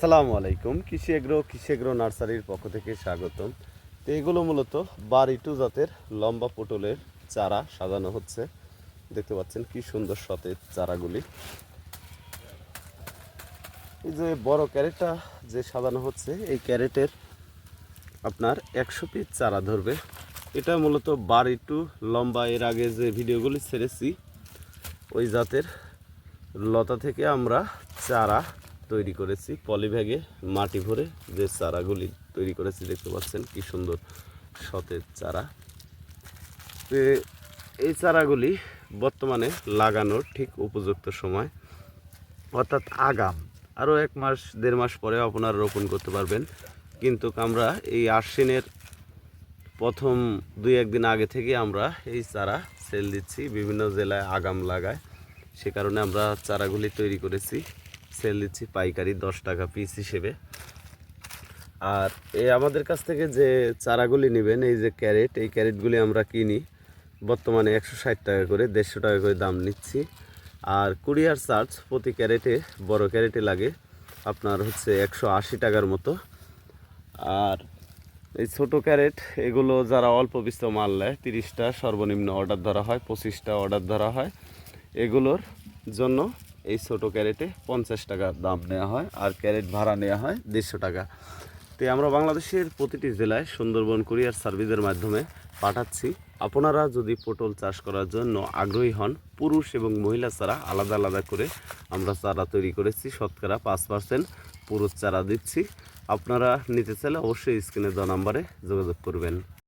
আসসালামু আলাইকুম। কৃষি এগ্রো কৃষি এগ্রো নার্সারির পক্ষ থেকে স্বাগতম। তো এগুলো মূলত বারিটু জাতের লম্বা পটলের চারা সাজানো হচ্ছে। দেখতে পাচ্ছেন কি সুন্দর সতেজ চারাগুলি। এই যে বড় ক্যারেটটা যে সাজানো হচ্ছে, এই ক্যারেটের আপনার একশো পিস চারা ধরবে। এটা মূলত বারিটু লম্বা, এর আগে যে ভিডিওগুলি ছেড়েছি, ওই জাতের লতা থেকে আমরা চারা তৈরি করেছি। পলিব্যাগে মাটি ভরে যে চারাগুলি তৈরি করেছি, দেখতে পাচ্ছেন কি সুন্দর সতেজ চারা। এই চারাগুলি বর্তমানে লাগানোর ঠিক উপযুক্ত সময়, অর্থাৎ আগাম। আরও এক মাস, দেড় মাস পরে আপনারা রোপণ করতে পারবেন। কিন্তু আমরা এই আশ্বিনের প্রথম দুই, একদিন আগে থেকে আমরা এই চারা সেল দিচ্ছি, বিভিন্ন জেলায় আগাম লাগায়। সে কারণে আমরা চারাগুলি তৈরি করেছি। সেল দিচ্ছি, পাইকারি দশ টাকা পিস হিসেবে। আর এই আমাদের কাছ থেকে যে চারাগুলি নেবেন, এই যে ক্যারেট, এই ক্যারেটগুলি আমরা কিনি, বর্তমানে একশো ষাট টাকা করে, দেড়শো টাকা করে দাম নিচ্ছি। আর কুরিয়ার চার্জ প্রতি ক্যারেটে, বড় ক্যারেটে লাগে আপনার হচ্ছে একশো আশি টাকার মতো। আর এই ছোট ক্যারেট, এগুলো যারা অল্প বিস্ত মাল নেয়, তিরিশটা সর্বনিম্ন অর্ডার ধরা হয়, পঁচিশটা অর্ডার ধরা হয়, এগুলোর জন্য এই ছোট ক্যারেটে পঞ্চাশ টাকা দাম নেওয়া হয় আর ক্যারেট ভাড়া নেওয়া হয় দেড়শো টাকা। তো আমরা বাংলাদেশের প্রতিটি জেলায় সুন্দরবন কুরিয়ার সার্ভিসের মাধ্যমে পাঠাচ্ছি। আপনারা যদি পটল চাষ করার জন্য আগ্রহী হন, পুরুষ এবং মহিলা চারা আলাদা আলাদা করে আমরা চারা তৈরি করেছি, শতকরা পাঁচ পার্সেন্ট পুরুষ চারা দিচ্ছি। আপনারা নিতে চাইলে অবশ্যই স্ক্রিনে দেওয়া নাম্বারে যোগাযোগ করবেন।